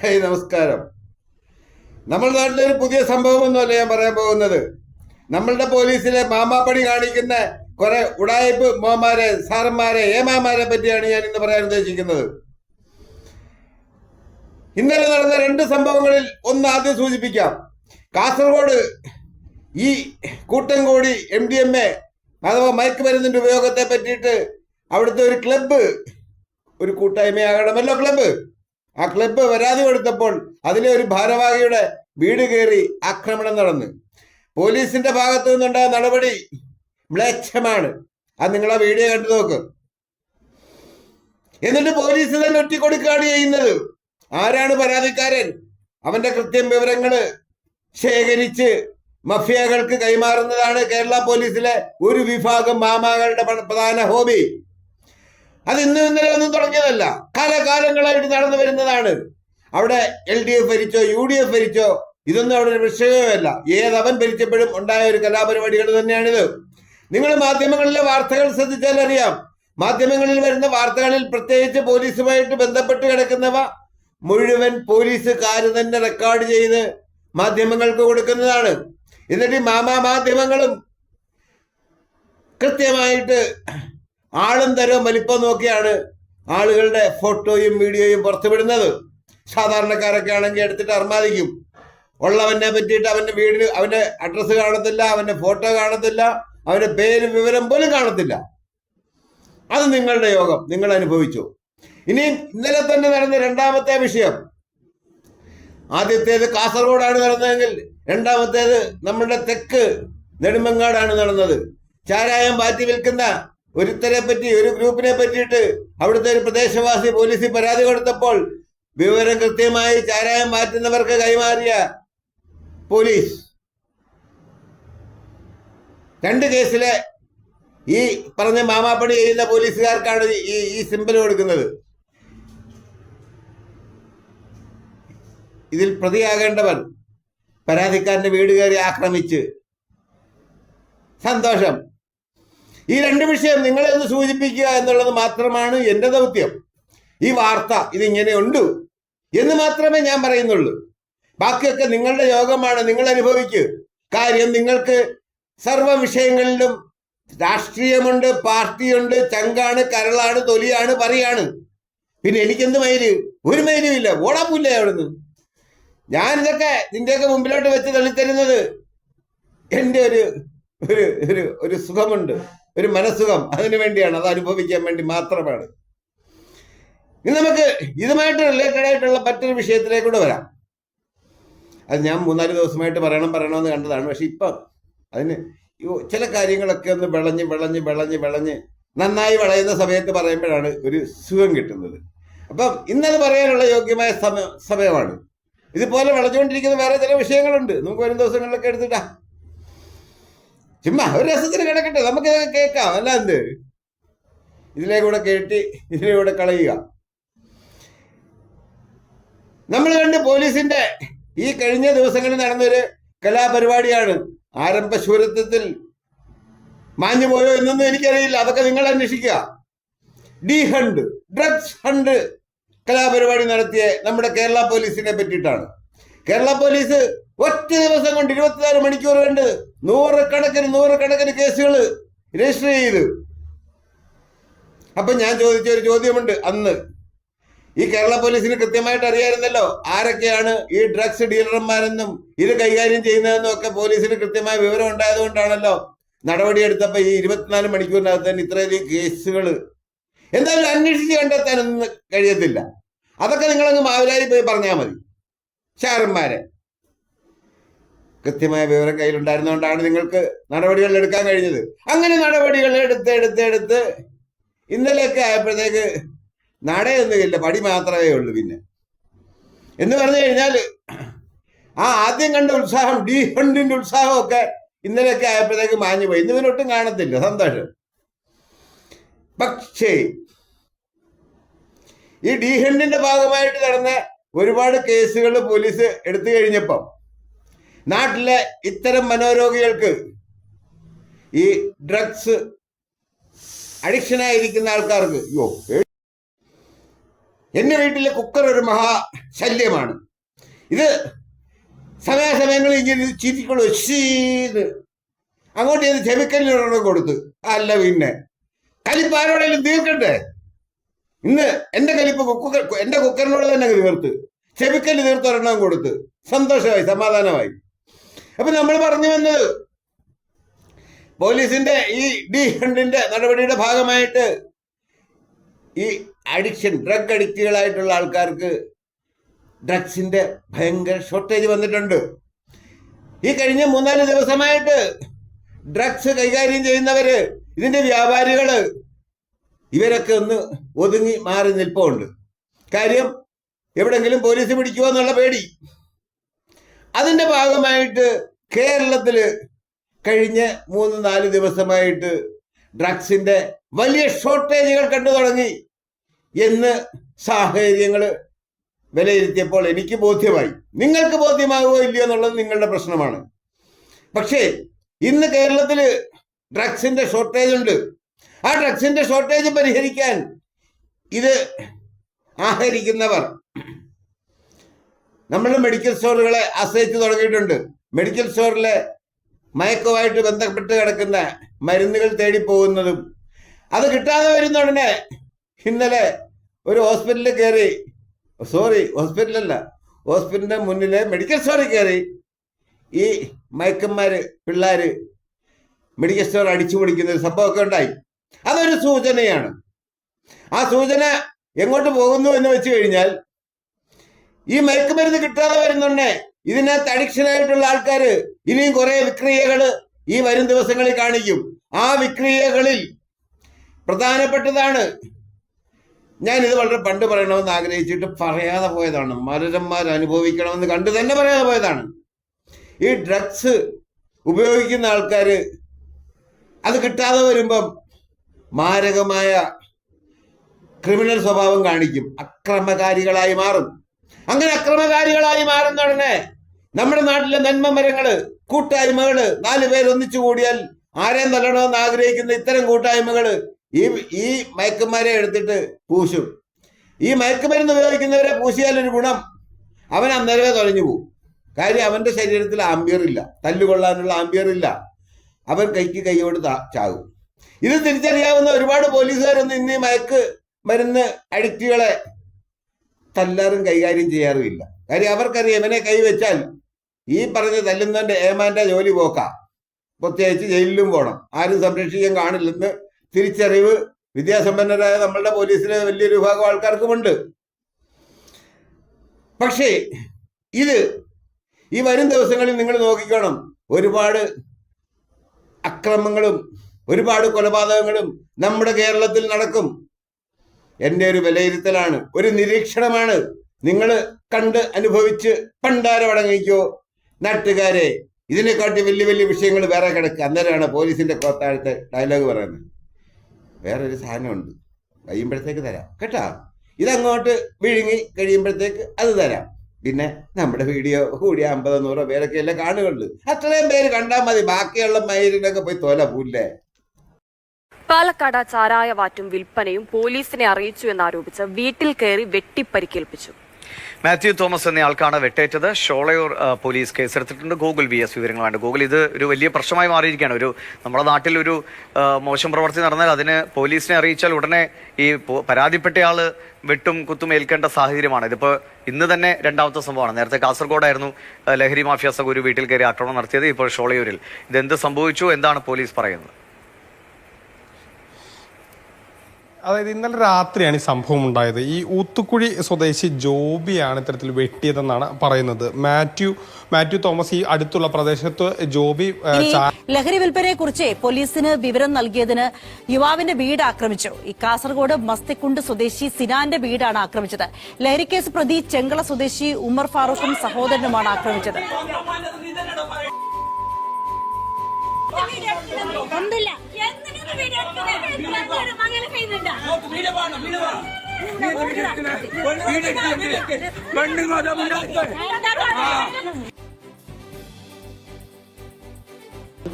Hey നമസ്കാരം. നമ്മൾ നാട്ടിലെ ഒരു പുതിയ സംഭവമൊന്നുമല്ല ഞാൻ പറയാൻ പോകുന്നത്. നമ്മളുടെ പോലീസിലെ മാമാപ്പണി കാണിക്കുന്ന കുറെ ഉടായ്പ് മോമാരെ സാറന്മാരെ ഏമാമാരെ പറ്റിയാണ് ഞാൻ ഇന്ന് പറയാൻ ഉദ്ദേശിക്കുന്നത്. ഇന്നലെ നടന്ന രണ്ട് സംഭവങ്ങളിൽ ഒന്ന് ആദ്യം സൂചിപ്പിക്കാം. കാസർഗോഡ് ഈ കൂട്ടം കൂടി എം ഡി എം എ അഥവാ മയക്കുമരുന്നിന്റെ ഉപയോഗത്തെ പറ്റിയിട്ട് അവിടുത്തെ ഒരു ക്ലബ്ബ് ഒരു കൂട്ടായ്മയാകണമല്ലോ ക്ലബ്ബ്. ആ ക്ലബ്ബ് പരാതി കൊടുത്തപ്പോൾ അതിലെ ഒരു ഭാരവാഹിയുടെ വീട് കയറി ആക്രമണം നടന്നു. പോലീസിന്റെ ഭാഗത്തു നിന്നുണ്ടായ നടപടി മ്ലേച്ഛമാണ്. അത് നിങ്ങൾ ആ വീഡിയോ കണ്ടു നോക്ക്. എന്നിട്ട് പോലീസ് തന്നെ ഒറ്റിക്കൊടുക്കുകയാണ് ചെയ്യുന്നത്. ആരാണ് പരാതിക്കാരൻ? അവന്റെ കൃത്യം വിവരങ്ങൾ ശേഖരിച്ച് മഫിയകൾക്ക് കൈമാറുന്നതാണ് കേരള പോലീസിലെ ഒരു വിഭാഗം മാമാകളുടെ പ്രധാന ഹോബി. അത് ഇന്നും ഇന്നലെ ഒന്നും തുടങ്ങിയതല്ല. കാലകാലങ്ങളായിട്ട് നടന്നു വരുന്നതാണ്. അവിടെ എൽ ഡി എഫ് ഭരിച്ചോ യു ഡി എഫ് ഭരിച്ചോ ഇതൊന്നും അവിടെ ഒരു വിഷയമല്ല. ഏതവൻ ഭരിച്ചപ്പോഴും ഉണ്ടായ ഒരു കലാപരിപാടികൾ തന്നെയാണിത്. നിങ്ങൾ മാധ്യമങ്ങളിലെ വാർത്തകൾ ശ്രദ്ധിച്ചാൽ അറിയാം മാധ്യമങ്ങളിൽ വരുന്ന വാർത്തകളിൽ പ്രത്യേകിച്ച് പോലീസുമായിട്ട് ബന്ധപ്പെട്ട് കിടക്കുന്നവ മുഴുവൻ പോലീസുകാർ തന്നെ റെക്കോർഡ് ചെയ്ത് മാധ്യമങ്ങൾക്ക് കൊടുക്കുന്നതാണ്. എന്നിട്ട് മാമാ മാധ്യമങ്ങളും കൃത്യമായിട്ട് ആളും തരവും വലിപ്പം നോക്കിയാണ് ആളുകളുടെ ഫോട്ടോയും വീഡിയോയും പുറത്തുവിടുന്നത്. സാധാരണക്കാരൊക്കെ ആണെങ്കിൽ എടുത്തിട്ട് അർമാദിക്കും. ഉള്ളവനെ പറ്റിയിട്ട് അവന്റെ വീടിന് അവന്റെ അഡ്രസ്സ് കാണത്തില്ല അവന്റെ ഫോട്ടോ കാണത്തില്ല അവന്റെ പേര് വിവരം പോലും കാണത്തില്ല. അത് നിങ്ങളുടെ യോഗം. നിങ്ങൾ അനുഭവിച്ചു. ഇനി ഇന്നലെ തന്നെ നടന്ന രണ്ടാമത്തെ വിഷയം. ആദ്യത്തേത് കാസർഗോഡാണ് നടന്നതെങ്കിൽ രണ്ടാമത്തേത് നമ്മളുടെ തെക്ക് നെടുമങ്ങാടാണ് നടന്നത്. ചാരായം മാറ്റി വിൽക്കുന്ന ഒരുത്തരെ പറ്റി ഒരു ഗ്രൂപ്പിനെ പറ്റിയിട്ട് അവിടുത്തെ ഒരു പ്രദേശവാസി പോലീസിൽ പരാതി കൊടുത്തപ്പോൾ വിവരം കൃത്യമായി ചാരായം മാറ്റുന്നവർക്ക് കൈമാറിയ പോലീസ്. രണ്ട് കേസിലെ ഈ പറഞ്ഞ മാമാപ്പണി ചെയ്യുന്ന പോലീസുകാർക്കാണ് ഈ ഈ സിമ്പിൾ കൊടുക്കുന്നത്. ഇതിൽ പ്രതിയാകേണ്ടവൻ പരാതിക്കാരന്റെ വീട് കയറി ആക്രമിച്ച്. സന്തോഷം. ഈ രണ്ട് വിഷയം നിങ്ങളെ ഒന്ന് സൂചിപ്പിക്കുക എന്നുള്ളത് മാത്രമാണ് എന്റെ ദൗത്യം. ഈ വാർത്ത ഇതിങ്ങനെ ഉണ്ട് എന്ന് മാത്രമേ ഞാൻ പറയുന്നുള്ളൂ. ബാക്കിയൊക്കെ നിങ്ങളുടെ യോഗമാണ് നിങ്ങൾ അനുഭവിക്ക്. കാര്യം നിങ്ങൾക്ക് സർവ വിഷയങ്ങളിലും രാഷ്ട്രീയമുണ്ട് പാർട്ടിയുണ്ട് ചങ്കാണ് കരളാണ് തൊലിയാണ് പറയാണ്. പിന്നെ എനിക്കെന്ത് മൈര് ഒരു മൈരും ഇല്ല. ഓടാപ്പില്ലേ അവിടുന്ന്. ഞാൻ ഇതൊക്കെ നിന്റെയൊക്കെ മുമ്പിലോട്ട് വെച്ച് തള്ളിത്തരുന്നത് എന്റെ ഒരു ഒരു ഒരു ഒരു സുഖമുണ്ട്. ഒരു മനസ്സുഖം അതിനു വേണ്ടിയാണ്. അത് അനുഭവിക്കാൻ വേണ്ടി മാത്രമാണ്. ഇനി നമുക്ക് ഇതുമായിട്ട് റിലേറ്റഡ് ആയിട്ടുള്ള മറ്റൊരു വിഷയത്തിലേക്കൂടെ വരാം. അത് ഞാൻ മൂന്നാൽ ദിവസമായിട്ട് പറയണം പറയണമെന്ന് കണ്ടതാണ്. പക്ഷെ ഇപ്പം അതിന് ചില കാര്യങ്ങളൊക്കെ ഒന്ന് വിളഞ്ഞ് വിളഞ്ഞ് വിളഞ്ഞ് വിളഞ്ഞ് നന്നായി വളയുന്ന സമയത്ത് പറയുമ്പോഴാണ് ഒരു സുഖം കിട്ടുന്നത്. അപ്പം ഇന്നത് പറയാനുള്ള യോഗ്യമായ സമയ സമയമാണ്. ഇതുപോലെ വിളഞ്ഞുകൊണ്ടിരിക്കുന്ന വേറെ ചില വിഷയങ്ങളുണ്ട്. നമുക്ക് വരും ദിവസങ്ങളിലൊക്കെ എടുത്തിട്ടാ ചുമ്മാ ഒരു രസത്തിന് കിടക്കട്ടെ നമുക്ക് കേൾക്കാം അല്ല എന്ത് ഇതിലെ കൂടെ കേട്ടി ഇതിലെ കൂടെ കളയുക. നമ്മൾ കണ്ട് പോലീസിന്റെ ഈ കഴിഞ്ഞ ദിവസങ്ങളിൽ നടന്നൊരു കലാപരിപാടിയാണ്. ആരംഭ ശൂരത്വത്തിൽ മാഞ്ഞു പോയോ എന്നൊന്നും എനിക്കറിയില്ല. അതൊക്കെ നിങ്ങൾ അന്വേഷിക്കുക. ഡി ഹണ്ട് ഡ്രഗ്സ് ഹണ്ട് കലാപരിപാടി നടത്തിയ നമ്മുടെ കേരള പോലീസിനെ പറ്റിയിട്ടാണ്. കേരള പോലീസ് ഒറ്റ ദിവസം കൊണ്ട് ഇരുപത്തിനാല് മണിക്കൂർ കൊണ്ട് നൂറുകണക്കിന് നൂറുകണക്കിന് കേസുകൾ രജിസ്റ്റർ ചെയ്തു. അപ്പൊ ഞാൻ ചോദിച്ച ഒരു ചോദ്യമുണ്ട് അന്ന്. ഈ കേരള പോലീസിന് കൃത്യമായിട്ട് അറിയാമായിരുന്നല്ലോ ആരൊക്കെയാണ് ഈ ഡ്രഗ്സ് ഡീലർമാരെന്നും ഇത് കൈകാര്യം ചെയ്യുന്നതെന്നും ഒക്കെ പോലീസിന് കൃത്യമായ വിവരം ഉണ്ടായതുകൊണ്ടാണല്ലോ നടപടിയെടുത്തപ്പോ ഈ ഇരുപത്തിനാല് മണിക്കൂറിനകത്ത് തന്നെ ഇത്രയധികം കേസുകൾ എന്തായാലും അന്വേഷിച്ച് കണ്ടെത്താനൊന്നും കഴിയത്തില്ല. അതൊക്കെ നിങ്ങളങ്ങ് മാവിലായി പോയി പറഞ്ഞാൽ മതി. ഷാരന്മാരെ കൃത്യമായ വിവരം കയ്യിലുണ്ടായിരുന്നുകൊണ്ടാണ് നിങ്ങൾക്ക് നടപടികൾ എടുക്കാൻ കഴിഞ്ഞത്. അങ്ങനെ നടപടികൾ എടുത്ത് എടുത്ത് എടുത്ത് ഇന്നലെയൊക്കെ ആയപ്പോഴത്തേക്ക് നടയൊന്നുമില്ല പടി മാത്രമേ ഉള്ളൂ പിന്നെ. എന്ന് പറഞ്ഞു കഴിഞ്ഞാൽ ആ ആദ്യം കണ്ട ഉത്സാഹം ഡി ഫണ്ടിന്റെ ഉത്സാഹമൊക്കെ ഇന്നലെയൊക്കെ ആയപ്പോഴത്തേക്ക് മാഞ്ഞു പോയി ഇന്ന് കാണത്തില്ല സന്തോഷം. പക്ഷേ ഈ ഡി ഹണ്ടിന്റെ ഭാഗമായിട്ട് നടന്ന ഒരുപാട് കേസുകൾ പോലീസ് എടുത്തു കഴിഞ്ഞപ്പം നാട്ടിലെ ഇത്തരം മനോരോഗികൾക്ക് ഈ ഡ്രഗ്സ് അഡിക്ഷനായിരിക്കുന്ന ആൾക്കാർക്ക് യോ എന്റെ വീട്ടിലെ കുക്കർ ഒരു മഹാ ശല്യമാണ് ഇത് സമയാസമയങ്ങളിൽ ഇങ്ങനെ ചീറ്റിക്കൊള്ളു ശീന്ന് അങ്ങോട്ട് ചെയ്ത് ചെവിക്കലിനൊരെണ്ണം കൊടുത്ത് അല്ല പിന്നെ കലിപ്പ് ആരോടെങ്കിലും തീർക്കണ്ടേ? ഇന്ന് എന്റെ കലിപ്പ് കുക്കർ എന്റെ കുക്കറിനോട് തന്നെ തീർത്ത് ചെമിക്കൽ തീർത്ത് ഒരെണ്ണം കൊടുത്ത് സന്തോഷമായി സമാധാനമായി. അപ്പൊ നമ്മൾ പറഞ്ഞു വന്നത് പോലീസിന്റെ ഈ ഡി ഹണ്ടിന്റെ നടപടിയുടെ ഭാഗമായിട്ട് ഈ അഡിക്ഷൻ ഡ്രഗ് അഡിക്റ്റുകളായിട്ടുള്ള ആൾക്കാർക്ക് ഡ്രഗ്സിന്റെ ഭയങ്കര ഷോർട്ടേജ് വന്നിട്ടുണ്ട്. ഈ കഴിഞ്ഞ മൂന്നാൽ ദിവസമായിട്ട് ഡ്രഗ്സ് കൈകാര്യം ചെയ്യുന്നവര് ഇതിന്റെ വ്യാപാരികൾ ഇവരൊക്കെ ഒന്ന് ഒതുങ്ങി മാറി നിൽപ്പുണ്ട്. കാര്യം എവിടെങ്കിലും പോലീസ് പിടിക്കുമോ എന്നുള്ള പേടി. അതിന്റെ ഭാഗമായിട്ട് കേരളത്തിൽ കഴിഞ്ഞ മൂന്ന് നാല് ദിവസമായിട്ട് ഡ്രഗ്സിന്റെ വലിയ ഷോർട്ടേജുകൾ കണ്ടു തുടങ്ങി എന്ന് സാഹചര്യങ്ങൾ വിലയിരുത്തിയപ്പോൾ എനിക്ക് ബോധ്യമായി. നിങ്ങൾക്ക് ബോധ്യമാകുമോ ഇല്ലയോ എന്നുള്ളത് നിങ്ങളുടെ പ്രശ്നമാണ്. പക്ഷേ ഇന്ന് കേരളത്തിൽ ഡ്രഗ്സിന്റെ ഷോർട്ടേജ് ഉണ്ട്. ആ ഡ്രഗ്സിന്റെ ഷോർട്ടേജ് പരിഹരിക്കാൻ ഇത് ആഹരിക്കുന്നവർ നമ്മൾ മെഡിക്കൽ സ്റ്റോറുകളെ ആശ്രയിച്ച് തുടങ്ങിയിട്ടുണ്ട്. മെഡിക്കൽ സ്റ്റോറിലെ മയക്കുമായിട്ട് ബന്ധപ്പെട്ട് കിടക്കുന്ന മരുന്നുകൾ തേടി പോകുന്നതും അത് കിട്ടാതെ വരുന്ന ഉടനെ ഇന്നലെ ഒരു ഹോസ്പിറ്റലിൽ കയറി സോറി ഹോസ്പിറ്റലല്ല ഹോസ്പിറ്റലിന്റെ മുന്നിലെ മെഡിക്കൽ സ്റ്റോറിൽ കയറി ഈ മയക്കന്മാര് പിള്ളേര് മെഡിക്കൽ സ്റ്റോർ അടിച്ചു പൊളിക്കുന്ന ഒരു സംഭവമൊക്കെ ഉണ്ടായി. അതൊരു സൂചനയാണ്. ആ സൂചന എങ്ങോട്ട് പോകുന്നു എന്ന് വെച്ച് കഴിഞ്ഞാൽ ഈ മയക്കുമരുന്ന് കിട്ടാതെ വരുന്നുണ്ടേ. ഇതിനകത്ത് അഡിക്ഷൻ ആയിട്ടുള്ള ആൾക്കാര് ഇനിയും കുറെ വിക്രിയകൾ ഈ വരും ദിവസങ്ങളിൽ കാണിക്കും. ആ വിക്രിയകളിൽ പ്രധാനപ്പെട്ടതാണ് ഞാൻ ഇത് വളരെ പണ്ട് പറയണമെന്ന് ആഗ്രഹിച്ചിട്ട് പറയാതെ പോയതാണ്. മരുരന്മാർ അനുഭവിക്കണമെന്ന് കണ്ട് തന്നെ പറയാതെ പോയതാണ്. ഈ ഡ്രഗ്സ് ഉപയോഗിക്കുന്ന ആൾക്കാർ അത് കിട്ടാതെ വരുമ്പം മാരകമായ ക്രിമിനൽ സ്വഭാവം കാണിക്കും. അക്രമകാരികളായി മാറും. അങ്ങനെ അക്രമകാരികളായി മാറുന്ന ഉടനെ നമ്മുടെ നാട്ടിലെ നന്മ മരങ്ങൾ കൂട്ടായ്മകൾ നാല് പേര് ഒന്നിച്ചു കൂടിയാൽ ആരെയും തല്ലണമെന്ന് ആഗ്രഹിക്കുന്ന ഇത്തരം കൂട്ടായ്മകൾ ഈ ഈ മയക്കുമാരെ എടുത്തിട്ട് പൂശും. ഈ മയക്കുമരുന്ന് ഉപയോഗിക്കുന്നവരെ പൂശിയാൽ ഒരു ഗുണം. അവൻ അന്നേരമേ തൊലഞ്ഞു പോകും. കാര്യം അവന്റെ ശരീരത്തിൽ ആംബിയർ ഇല്ല. തല്ലുകൊള്ളാനുള്ള ആംബിയർ ഇല്ല. അവൻ കൈക്ക് കൈയോട് ചാകും. ഇത് തിരിച്ചറിയാവുന്ന ഒരുപാട് പോലീസുകാരൊന്നും ഇന്ന് ഈ മയക്ക് മരുന്ന് അഡിക്റ്റുകളെ തല്ലാറും കൈകാര്യം ചെയ്യാറുമില്ല. കാര്യം അവർക്കറിയാം ഇവനെ കൈവച്ചാൽ ഈ പറഞ്ഞ തല്ലുന്നവന്റെ ഏമാന്റെ ജോലി പോക്കാം. പ്രത്യേകിച്ച് ജയിലിലും പോകണം ആരും സംരക്ഷിക്കാൻ കാണില്ലെന്ന് തിരിച്ചറിവ് വിദ്യാസമ്പന്നരായ നമ്മളുടെ പോലീസിലെ വലിയൊരു വിഭാഗം ആൾക്കാർക്കുമുണ്ട്. പക്ഷേ ഇത് ഈ വരും ദിവസങ്ങളിൽ നിങ്ങൾ നോക്കിക്കണം. ഒരുപാട് അക്രമങ്ങളും ഒരുപാട് കൊലപാതകങ്ങളും നമ്മുടെ കേരളത്തിൽ നടക്കും. എന്റെ ഒരു വിലയിരുത്തലാണ് ഒരു നിരീക്ഷണമാണ്. നിങ്ങൾ കണ്ട് അനുഭവിച്ച് പണ്ടാരമടങ്ങിക്കോ. നാട്ടുകാരെ ഇതിനെക്കാട്ടി വലിയ വലിയ വിഷയങ്ങൾ വേറെ കിടക്കുക അന്നേരമാണ് പോലീസിന്റെ കോത്താഴത്തെ ഡയലോഗ് പറയുന്നത്. വേറൊരു സാധനമുണ്ട്. കഴിയുമ്പോഴത്തേക്ക് തരാം. കേട്ടാ? ഇതങ്ങോട്ട് വിഴുങ്ങി കഴിയുമ്പോഴത്തേക്ക് അത് തരാം. പിന്നെ നമ്മുടെ വീഡിയോ കൂടി അമ്പതോ നൂറോ പേരൊക്കെ എല്ലാം കാണുകയുള്ളൂ. അത്രയും പേര് കണ്ടാൽ മതി. ബാക്കിയുള്ള മയിലിനൊക്കെ പോയി തോല പൂല്ലേ പാലക്കാട് ചാരായ വാറ്റും വിൽപ്പനയും പോലീസിനെ അറിയിച്ചു എന്നാരോപിച്ച് വീട്ടിൽ കയറി വെട്ടിപ്പരിക്കേൽപ്പിച്ചു. മാത്യു തോമസ് എന്നയാൾക്കാണ് വെട്ടേറ്റത്. ഷോളയൂർ പോലീസ് കേസെടുത്തിട്ടുണ്ട്. ഗൂഗിൾ ബി എസ് വിവരങ്ങളാണ്. ഗൂഗിൾ ഇത് ഒരു വലിയ പ്രശ്നമായി മാറിയിരിക്കുകയാണ്. ഒരു നമ്മുടെ നാട്ടിൽ ഒരു മോശം പ്രവർത്തി നടന്നാൽ അതിന് പോലീസിനെ അറിയിച്ചാൽ ഉടനെ ഈ പരാതിപ്പെട്ടയാൾ വെട്ടും കുത്തും ഏൽക്കേണ്ട സാഹചര്യമാണ്. ഇതിപ്പോൾ ഇന്ന് തന്നെ രണ്ടാമത്തെ സംഭവമാണ്. നേരത്തെ കാസർഗോഡായിരുന്നു ലഹരി മാഫിയ സംഘം ഒരു വീട്ടിൽ കയറി ആക്രമണം നടത്തിയത്. ഇപ്പോൾ ഷോളയൂരിൽ. ഇതെന്ത് സംഭവിച്ചു? എന്താണ് പോലീസ് പറയുന്നത്? അതായത് ഇന്നലെ രാത്രിയാണ് ഈ സംഭവം ഉണ്ടായത്. ഈ ഊത്തുക്കുഴി സ്വദേശി ജോബിയാണ് ഇത്തരത്തിൽ വെട്ടിയതെന്നാണ് പറയുന്നത്. മാത്യു മാത്യു തോമസ് ഈ അടുത്തുള്ള പ്രദേശത്ത് ജോബി ലഹരി വിൽപ്പനയെ കുറിച്ച് പോലീസിന് വിവരം നൽകിയതിന് യുവാവിന്റെ വീട് ആക്രമിച്ചു. ഈ കാസർഗോഡ് മസ്തിക്കുണ്ട് സ്വദേശി സിനാന്റെ വീടാണ് ആക്രമിച്ചത്. ലഹരിക്കേസ് പ്രതി ചെങ്കള സ്വദേശി ഉമർ ഫാറൂഖും സഹോദരനുമാണ് ആക്രമിച്ചത്.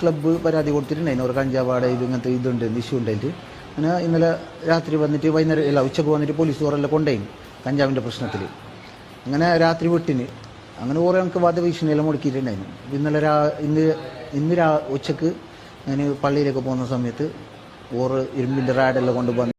ക്ലബ്ബ് പരാതി കൊടുത്തിട്ടുണ്ടായിരുന്നു. അവർ കഞ്ചാവാട ഇത് ഇങ്ങനത്തെ ഇതുണ്ട് ഇഷ്യൂ ഉണ്ടായിട്ട്. അങ്ങനെ ഇന്നലെ രാത്രി വന്നിട്ട് വൈകുന്നേരം അല്ല ഉച്ചയ്ക്ക് വന്നിട്ട് പോലീസ് ഓറെല്ലാം കൊണ്ടുപോയി കഞ്ചാവിന്റെ പ്രശ്നത്തിൽ അങ്ങനെ രാത്രി വിട്ടിന്. അങ്ങനെ ഓരോ ഞങ്ങൾക്ക് വധഭീഷണിയെല്ലാം മുടക്കിയിട്ടുണ്ടായിരുന്നു. ഇന്നലെ രാ ഇന്ന് ഇന്ന് രാ ഉച്ചയ്ക്ക് ഞാൻ പള്ളിയിലേക്ക് പോകുന്ന സമയത്ത് ഓറ് ഇരുമ്പിൻ്റെ റാഡെല്ലാം കൊണ്ടുവന്ന്